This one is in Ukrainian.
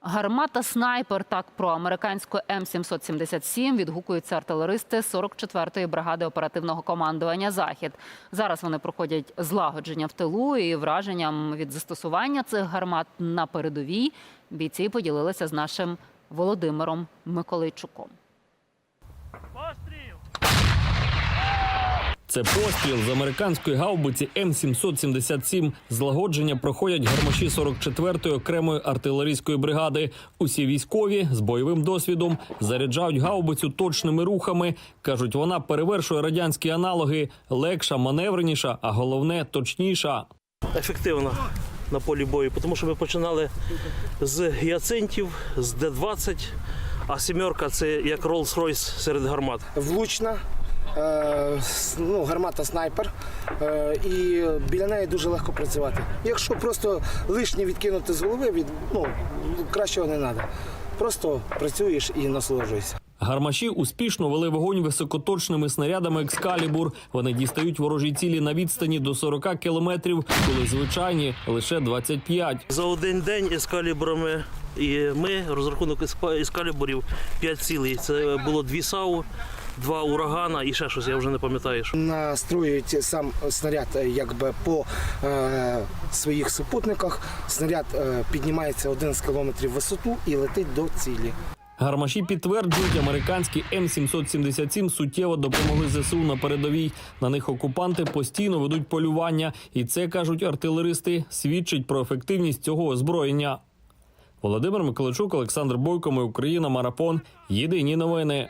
Гармата снайпер так про американську М777 відгукуються артилеристи 44-ї бригади оперативного командування Захід. Зараз вони проходять злагодження в тилу і враженням від застосування цих гармат на передовій. Бійці поділилися з нашим Володимиром Миколайчуком. Це постріл з американської гаубиці М777. Злагодження проходять гармаші 44-ї окремої артилерійської бригади. Усі військові з бойовим досвідом заряджають гаубицю точними рухами. кажуть, вона перевершує радянські аналоги, легша, маневреніша, а головне точніша. ефективна на полі бою, тому що ми починали з гіацинтів, з Д-20, а сімерка це як Rolls-Royce серед гармат. влучна. Е, Ну, гармата снайпер, е, і біля неї дуже легко працювати. Якщо просто лишнє відкинути з голови, від, ну, кращого не треба. Просто працюєш і насолоджуєшся. Гармаші успішно вели вогонь високоточними снарядами «Екскалібур». Вони дістають ворожі цілі на відстані до 40 кілометрів, коли звичайні лише 25. За один день ескалібрами і ми розрахунок еск- ескалібурів 5 цілей. Це було дві САУ, два урагана і ще щось, я вже не пам'ятаю. що. Настроюють сам снаряд е, якби по е, своїх супутниках. Снаряд е, піднімається 11 кілометрів в висоту і летить до цілі. Гармаші підтверджують, американські М777 суттєво допомогли ЗСУ на передовій. На них окупанти постійно ведуть полювання, і це кажуть артилеристи, свідчить про ефективність цього озброєння. Володимир Миколичук, Олександр Бойко, ми Україна, Марафон. Єдині новини.